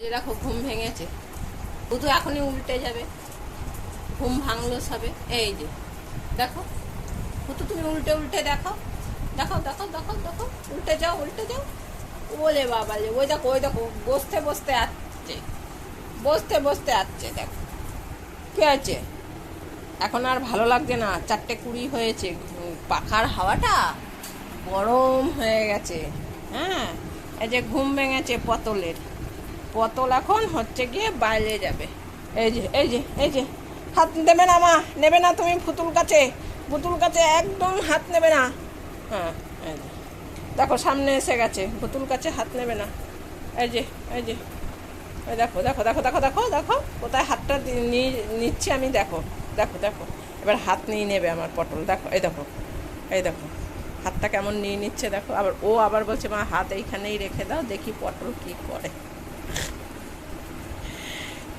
দেখো ঘুম ভেঙেছে। বুধু এখনই উল্টে যাবে। ঘুম ভাঙলো সবে। এই যে, দেখো। বুধু তুমি উল্টে উল্টে দেখো দেখো দেখো দেখো দেখো উল্টে যাও উল্টে যাও। ওলে বাবা যে ওই দেখো ওই দেখো, বসতে বসতে আসছে। বসতে বসতে আসছে, দেখো। কে আছে এখন আর ভালো লাগছে না। চারটে কুড়ি হয়েছে। পাখার হাওয়াটা গরম হয়ে গেছে। হ্যাঁ এই যে ঘুম ভেঙেছে পতলের। পতল এখন হচ্ছে গিয়ে বাইরে যাবে। এই যে এই যে এই যে, হাত দেবে না মা, নেবে না তুমি পুতুল কাছে পুতুল কাছে একদম হাত নেবে না। হ্যাঁ এই যে। দেখো, সামনে এসে গেছে। পুতুল কাছে হাত নেবে না। এই যে এই যে। এই দেখো দেখো দেখো দেখো দেখো দেখো, কোথায় হাতটা নিচ্ছে আমি দেখো। দেখো দেখো। এবার হাত নিয়ে নেবে আমার পটল। দেখো, এই দেখো এই দেখো। হাতটা কেমন নিয়ে নিচ্ছে দেখো। আবার ও আবার বলছে, মা, হাত এইখানেই রেখে দাও, দেখি পটল কি করে।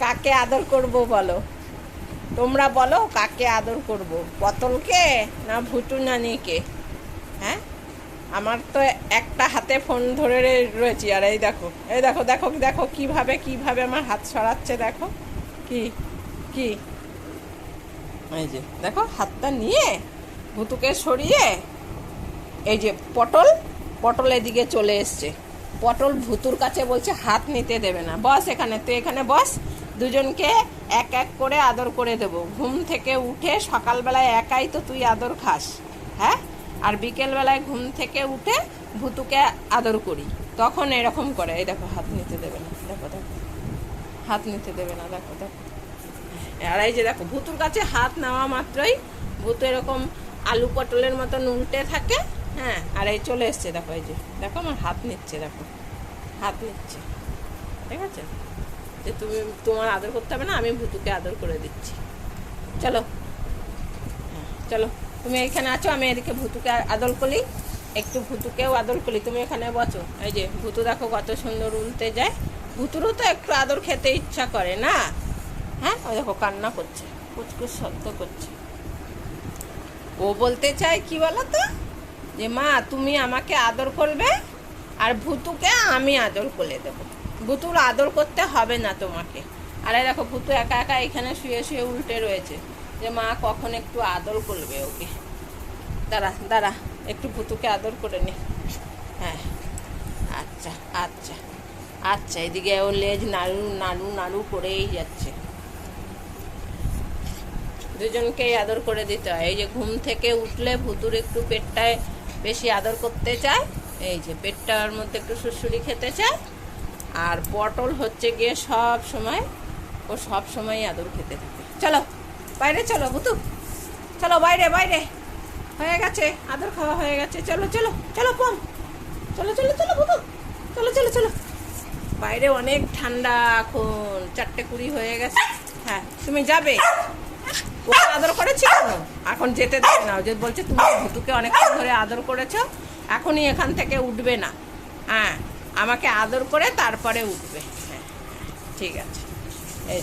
কাকে আদর করব বলো? তোমরা বলো কাকে আদর করব? পটলকে না ভুটু নানিকে? হ্যাঁ? আমার তো একটা হাতে ফোন ধরে রয়েছি। আর এই দেখো এই দেখো দেখো দেখো কীভাবে কীভাবে আমার হাত সরাচ্ছে দেখো। কি কি? এই যে, দেখো, হাতটা নিয়ে ভুতুকে সরিয়ে এই যে পটল পটল এদিকে চলে এসছে। পটল ভুতুর কাছে বলছে, হাত নিতে দেবে না। বস এখানে, তুই এখানে বস। দুজনকে এক এক করে আদর করে দেবো। ঘুম থেকে উঠে সকালবেলায় একাই তো তুই আদর খাস হ্যাঁ? আর বিকেলবেলায় ঘুম থেকে উঠে ভুতুকে আদর করি। তখন এরকম করে। এই দেখো, হাত নিতে দেবে না। দেখো দেখো। হাত নিতে দেবে না। দেখো দেখো। আর এই যে দেখো, ভুতুর কাছে হাত নেওয়া মাত্রই ভূত এরকম আলু পটলের মতন উল্টে থাকে হ্যাঁ? আর এই চলে এসছে, দেখো, এই যে। দেখো, আমার হাত নিচ্ছে, দেখো। হাত নিচ্ছে। ঠিক আছে? যে তুমি তোমার আদর করতে হবে না আমি ভুতুকে আদর করে দিচ্ছি। চলো। হ্যাঁ, চলো। তুমি এখানে আছো আমি এদিকে ভুতুকে আদর করি। একটু ভুতুকেও আদর করি। তুমি এখানে বসো। এই যে ভুতু দেখো কত সুন্দর উল্টে যায়। ভুতুরও তো একটু আদর খেতে ইচ্ছা করে না? হ্যাঁ ওই দেখো কান্না করছে কুচকুচ শব্দ করছে। ও বলতে চায় কি বলো তো যে মা তুমি আমাকে আদর করবে আর ভুতুকে আমি আদর করে দেবো। ভুতুর আদর করতে হবে না তোমাকে। আরে দেখো ভুতু একা একা এখানে শুয়ে শুয়ে উল্টে রয়েছে যে, মা, কখন একটু আদর করবে ওকে? দাঁড়া দাঁড়া, একটু ভুতুকে আদর করে নে। হ্যাঁ আচ্ছা আচ্ছা আচ্ছা এদিকে ও লেজ নাড়ু নাড়ু নাড়ু করেই যাচ্ছে। দুজনকেই আদর করে দিতে হয়। এই যে ঘুম থেকে উঠলে ভুতুর একটু পেটটায় বেশি আদর করতে চায়, এই যে পেটটার মধ্যে একটু সুড়সুড়ি খেতে চায় আর পটল হচ্ছে গিয়ে সব সময় ও সব সময় আদর খেতে থাকে। চলো, বাইরে চলো ভুতু চলো, বাইরে বাইরে। হয়ে গেছে, আদর খাওয়া হয়ে গেছে। চলো চলো চলো কম চলো চলো চলো ভুতু চলো চলো চলো। বাইরে অনেক ঠান্ডা এখন, চারটে কুড়ি হয়ে গেছে। হ্যাঁ তুমি যাবে। ওকে আদর করেছি এখন যেতে দেবে না। যে বলছে, তুমি ভুতুকে অনেকক্ষণ ধরে আদর করেছ, এখনই এখান থেকে উঠবে না। হ্যাঁ আমাকে আদর করে তারপরে উঠবে। হ্যাঁ ঠিক আছে। এই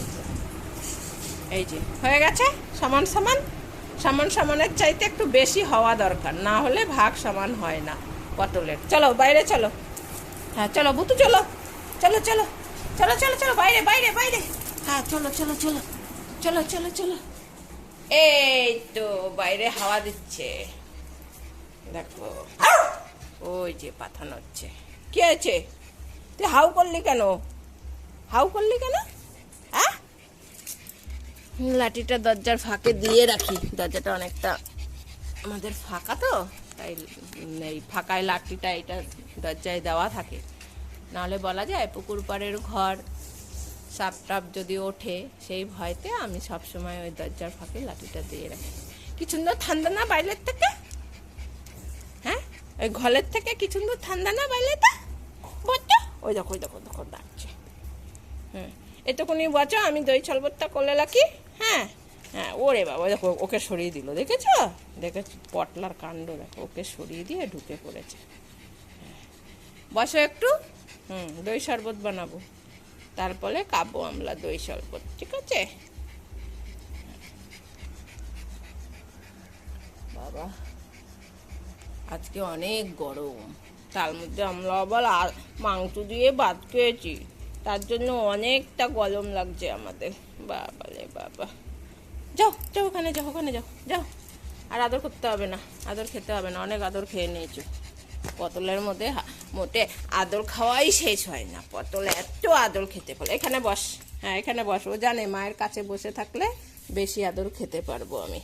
এই যে। হয়ে গেছে? সমান সমান? সমান সমানের চাইতে একটু বেশি হওয়া দরকার। না হলে ভাগ সমান হয় না পটলের। চলো, বাইরে চলো। হ্যাঁ চলো, বুতু, চলো। চলো চলো। চলো চলো চলো, বাইরে বাইরে বাইরে। হ্যাঁ চলো চলো চলো। চলো চলো চলো। এই তো, বাইরে হাওয়া দিচ্ছে। দেখো। ওই যে পাথান হচ্ছে কি আছে? তুই হাউ করলি কেন? হাউ করলি কেন? হ্যাঁ লাঠিটা দরজার ফাঁকে দিয়ে রাখি। দরজাটা অনেকটা আমাদের ফাঁকা তো, তাই এই ফাঁকায় লাঠিটা এটা দরজায় দেওয়া থাকে। নাহলে বলা যায় পুকুর পাড়ের ঘর সাপ টাপ যদি ওঠে, সেই ভয়তে আমি সব সময় ওই দরজার ফাঁকে লাঠিটা দিয়ে রাখি। কি সুন্দর ঠান্ডা না বাইরের থেকে? হ্যাঁ? ওই ঘরের থেকে কি সুন্দর ঠান্ডা না বাইরেটা ওই দেখো ওই দেখো দেখো, ডাকছে। হ্যাঁ এতক্ষণই বচো, আমি দই শরবতটা করলে রাখি হ্যাঁ হ্যাঁ ওরে বাবা দেখো, ওকে সরিয়ে দিল, দেখেছ? দেখেছ? পটলার কাণ্ড, দেখো, ওকে সরিয়ে দিয়ে ঢুকে পড়েছে। হ্যাঁ। বসো একটু। হুম, দই শরবত বানাবো। তারপরে কাবো আমরা দই শরবত, ঠিক আছে? বাবা, আজকে অনেক গরম। তার মধ্যে আমরা আবার আ- মাংস দিয়ে ভাত খেয়েছি। তার জন্য অনেকটা গরম লাগছে আমাদের। বাবা রে বাবা। যাও যাও ওখানে যাও ওখানে যাও যাও। আর আদর করতে হবে না, আদর খেতে হবে না, অনেক আদর খেয়ে নিয়েছো। পটলের মধ্যে মোটে আদর খাওয়াই শেষ হয় না। পটল এত আদর খেতে পারে। এখানে বস হ্যাঁ এখানে বস। ও জানে মায়ের কাছে বসে থাকলে বেশি আদর খেতে পারব আমি।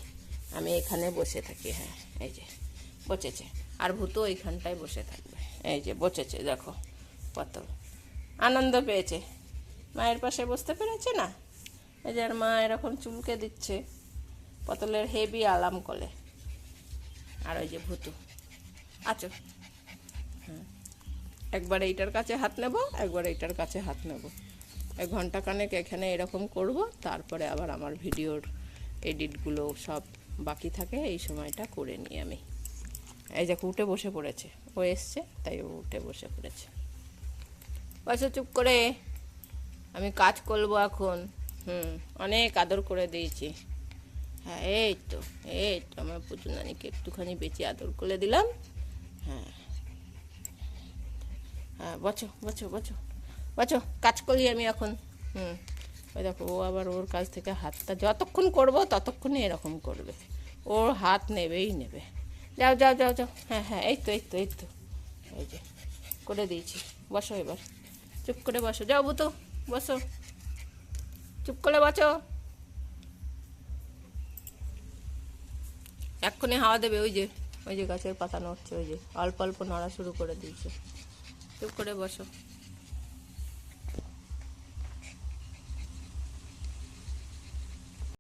আমি এখানে বসে থাকি হ্যাঁ এই যে, বসেছে। আর ভূত এইখানটায় বসে থাকবে। এই যে বসেছে, দেখো পটল আনন্দ পেয়েছে। মায়ের পাশে বসতে পেরেছে না? এই যে আর মা এরকম চুলকে দিচ্ছে পটলের হেভি আলাম কলে। আর ওই যে ভুতু। আছো হ্যাঁ একবার এইটার কাছে হাত নেব, একবার এইটার কাছে হাত নেব। এক ঘণ্টা কানেক এখানে এরকম করব, তারপরে আবার আমার ভিডিওর এডিটগুলো সব বাকি থাকে, এই সময়টা করে নিই আমি। এই যে উঠে বসে পড়েছে। ও এসছে, তাই ও উঠে বসে পড়েছে। বসে, চুপ করে। আমি কাজ করব এখন। হুম, অনেক আদর করে দিয়েছি। হ্যাঁ এই তো এই তো, আমার পুতুল নানিকে একটুখানি বেঁচে আদর করে দিলাম। হ্যাঁ। হ্যাঁ বছো বছো বছো বছো কাজ করি আমি এখন। হুম, ওই দেখো, ও আবার ওর কাছ থেকে হাতটা যতক্ষণ করব, ততক্ষণই এরকম করবে। ওর হাত নেবেই নেবে। যাও যাও যাও যাও। হ্যাঁ হ্যাঁ এই তো এই তো এই তো। এই যে, করে দিয়েছি। বসো এবার। চুপ করে বসো। যাও বুতো বসো। চুপ করে বসো। এক্ষুনি হাওয়া দেবে, ওই যে ওই যে গাছের পাতা নড়ছে, ওই যে। অল্প অল্প নড়া শুরু করে দিয়েছে। চুপ করে বসো।